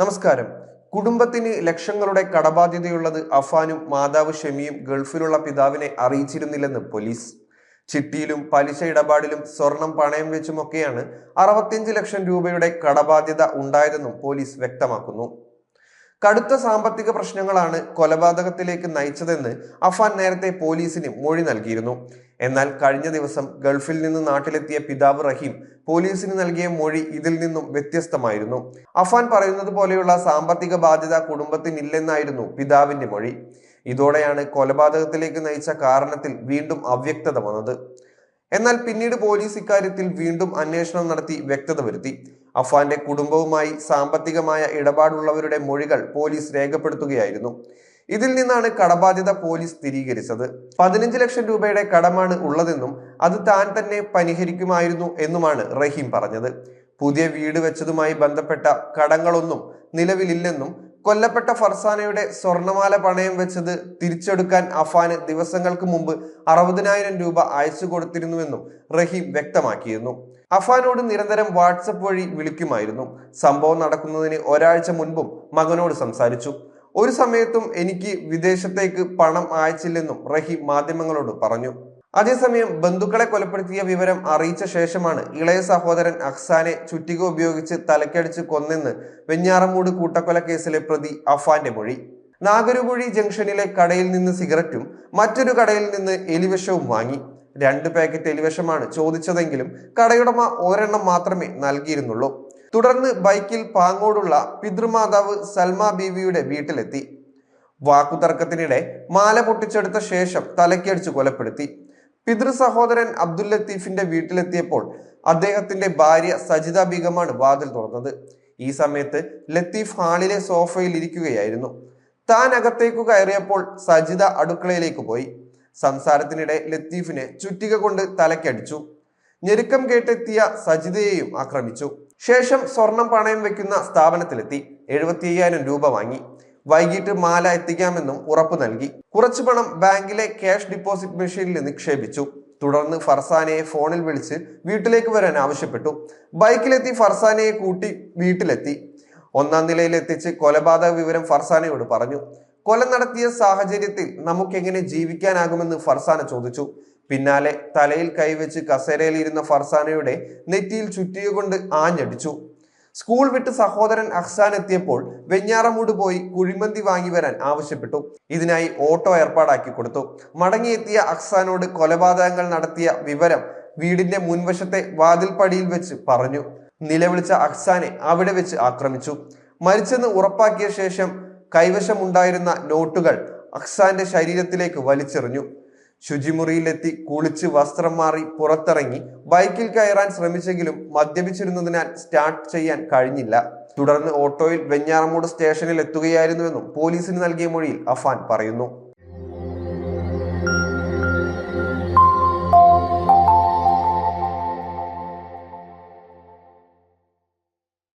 നമസ്കാരം. കുടുംബത്തിന് ലക്ഷങ്ങളുടെ കടബാധ്യതയുള്ളത് അഫാനും മാതാവ് ഷെമിയും ഗൾഫിലുള്ള പിതാവിനെ അറിയിച്ചിരുന്നില്ലെന്ന് പോലീസ്. ചിട്ടിയിലും പലിശ ഇടപാടിലും സ്വർണം പണയം വെച്ചുമൊക്കെയാണ് അറുപത്തിയഞ്ച് ലക്ഷം രൂപയുടെ കടബാധ്യത ഉണ്ടായതെന്നും പോലീസ് വ്യക്തമാക്കുന്നു. കടുത്ത സാമ്പത്തിക പ്രശ്നങ്ങളാണ് കൊലപാതകത്തിലേക്ക് നയിച്ചതെന്ന് അഫാൻ നേരത്തെ പോലീസിന് മൊഴി നൽകിയിരുന്നു. എന്നാൽ കഴിഞ്ഞ ദിവസം ഗൾഫിൽ നിന്ന് നാട്ടിലെത്തിയ പിതാവ് റഹീം പോലീസിന് നൽകിയ മൊഴി ഇതിൽ നിന്നും വ്യത്യസ്തമായിരുന്നു. അഫാൻ പറയുന്നത് പോലെയുള്ള സാമ്പത്തിക ബാധ്യത കുടുംബത്തിനില്ലെന്നായിരുന്നു പിതാവിന്റെ മൊഴി. ഇതോടെയാണ് കൊലപാതകത്തിലേക്ക് നയിച്ച കാരണത്തിൽ വീണ്ടും അവ്യക്തത വന്നത്. എന്നാൽ പിന്നീട് പോലീസ് ഇക്കാര്യത്തിൽ വീണ്ടും അന്വേഷണം നടത്തി വ്യക്തത വരുത്തി. അഫാന്റെ കുടുംബവുമായി സാമ്പത്തികമായ ഇടപാടുള്ളവരുടെ മൊഴികൾ പോലീസ് രേഖപ്പെടുത്തുകയായിരുന്നു. ഇതിൽ നിന്നാണ് കടബാധ്യത പോലീസ് സ്ഥിരീകരിച്ചത്. പതിനഞ്ച് ലക്ഷം രൂപയുടെ കടമാണ് ഉള്ളതെന്നും അത് താൻ തന്നെ പരിഹരിക്കുമായിരുന്നു എന്നുമാണ് റഹീം പറഞ്ഞത്. പുതിയ വീട് വെച്ചതുമായി ബന്ധപ്പെട്ട കടങ്ങളൊന്നും നിലവിലില്ലെന്നും കൊല്ലപ്പെട്ട ഫർസാനയുടെ സ്വർണമാല പണയം വെച്ചത് തിരിച്ചെടുക്കാൻ അഫാന് ദിവസങ്ങൾക്ക് മുമ്പ് അറുപതിനായിരം രൂപ അയച്ചു കൊടുത്തിരുന്നുവെന്നും റഹീം വ്യക്തമാക്കിയിരുന്നു. അഫാനോട് നിരന്തരം വാട്സപ്പ് വഴി വിളിക്കുമായിരുന്നു. സംഭവം നടക്കുന്നതിന് ഒരാഴ്ച മുൻപും മകനോട് സംസാരിച്ചു. ഒരു സമയത്തും എനിക്ക് വിദേശത്തേക്ക് പണം അയച്ചില്ലെന്നും റഹീം മാധ്യമങ്ങളോട് പറഞ്ഞു. അതേസമയം ബന്ധുക്കളെ കൊലപ്പെടുത്തിയ വിവരം അറിയിച്ച ശേഷമാണ് ഇളയ സഹോദരൻ അഹ്സാനെ ചുറ്റിക ഉപയോഗിച്ച് തലക്കടിച്ച് കൊന്നെന്ന് വെഞ്ഞാറമൂട് കൂട്ടക്കൊല കേസിലെ പ്രതി അഫാന്റെ മൊഴി. നാഗരുകുഴി ജംഗ്ഷനിലെ കടയിൽ നിന്ന് സിഗരറ്റും മറ്റൊരു കടയിൽ നിന്ന് എലിവിഷവും വാങ്ങി. രണ്ട് പാക്കറ്റ് എലിവിഷമാണ് ചോദിച്ചതെങ്കിലും കടയുടമ ഒരെണ്ണം മാത്രമേ നൽകിയിരുന്നുള്ളൂ. തുടർന്ന് ബൈക്കിൽ പാങ്ങോടുള്ള പിതൃമാതാവ് സൽമ ബീവിയുടെ വീട്ടിലെത്തി. വാക്കുതർക്കത്തിനിടെ മാല പൊട്ടിച്ചെടുത്ത ശേഷം തലക്കടിച്ച് കൊലപ്പെടുത്തി. പിതൃ സഹോദരൻ അബ്ദുൽ ലത്തീഫിന്റെ വീട്ടിലെത്തിയപ്പോൾ അദ്ദേഹത്തിന്റെ ഭാര്യ സജിത ബീഗമാണ് വാതിൽ തുറന്നത്. ഈ സമയത്ത് ലത്തീഫ് ഹാളിലെ സോഫയിൽ ഇരിക്കുകയായിരുന്നു. താൻ അകത്തേക്ക് കയറിയപ്പോൾ സജിത അടുക്കളയിലേക്ക് പോയി. സംസാരത്തിനിടെ ലത്തീഫിനെ ചുറ്റിക കൊണ്ട് തലക്കടിച്ചു. ഞെരുക്കം കേട്ടെത്തിയ സജിതയെയും ആക്രമിച്ചു. ശേഷം സ്വർണം പണയം വെക്കുന്ന സ്ഥാപനത്തിലെത്തി. എഴുപത്തി അയ്യായിരം രൂപ വാങ്ങി. വൈകിട്ട് മാല എത്തിക്കാമെന്നും ഉറപ്പു നൽകി. കുറച്ചു പണം ബാങ്കിലെ ക്യാഷ് ഡിപ്പോസിറ്റ് മെഷീനിൽ നിക്ഷേപിച്ചു. തുടർന്ന് ഫർസാനയെ ഫോണിൽ വിളിച്ച് വീട്ടിലേക്ക് വരാൻ ആവശ്യപ്പെട്ടു. ബൈക്കിലെത്തി ഫർസാനയെ കൂട്ടി വീട്ടിലെത്തി. ഒന്നാം നിലയിലെത്തിച്ച് കൊലപാതക വിവരം ഫർസാനയോട് പറഞ്ഞു. കൊല നടത്തിയ സാഹചര്യത്തിൽ നമുക്കെങ്ങനെ ജീവിക്കാനാകുമെന്ന് ഫർസാന ചോദിച്ചു. പിന്നാലെ തലയിൽ കൈവച്ച് കസേരയിലിരുന്ന ഫർസാനയുടെ നെറ്റിയിൽ ചുറ്റിയുകൊണ്ട് ആഞ്ഞടിച്ചു. സ്കൂൾ വിട്ട് സഹോദരൻ അഹ്സാൻ എത്തിയപ്പോൾ വെഞ്ഞാറമൂട് പോയി കുഴിമന്തി വാങ്ങി വരാൻ ആവശ്യപ്പെട്ടു. ഇതിനായി ഓട്ടോ ഏർപ്പാടാക്കി കൊടുത്തു. മടങ്ങിയെത്തിയ അഹ്സാനോട് കൊലപാതകങ്ങൾ നടത്തിയ വിവരം വീടിന്റെ മുൻവശത്തെ വാതിൽപ്പടിയിൽ വെച്ച് പറഞ്ഞു. നിലവിളിച്ച അഹ്സാനെ അവിടെ വെച്ച് ആക്രമിച്ചു. മരിച്ചെന്ന് ഉറപ്പാക്കിയ ശേഷം കൈവശമുണ്ടായിരുന്ന നോട്ടുകൾ അക്സാന്റെ ശരീരത്തിലേക്ക് വലിച്ചെറിഞ്ഞു. ശുചിമുറിയിലെത്തി കുളിച്ച് വസ്ത്രം മാറി പുറത്തിറങ്ങി ബൈക്കിൽ കയറാൻ ശ്രമിച്ചെങ്കിലും മദ്യപിച്ചിരുന്നതിനാൽ സ്റ്റാർട്ട് ചെയ്യാൻ കഴിഞ്ഞില്ല. തുടർന്ന് ഓട്ടോയിൽ വെഞ്ഞാറമൂട് സ്റ്റേഷനിൽ എത്തുകയായിരുന്നുവെന്നും പോലീസിന് നൽകിയ മൊഴിയിൽ അഫാൻ പറയുന്നു.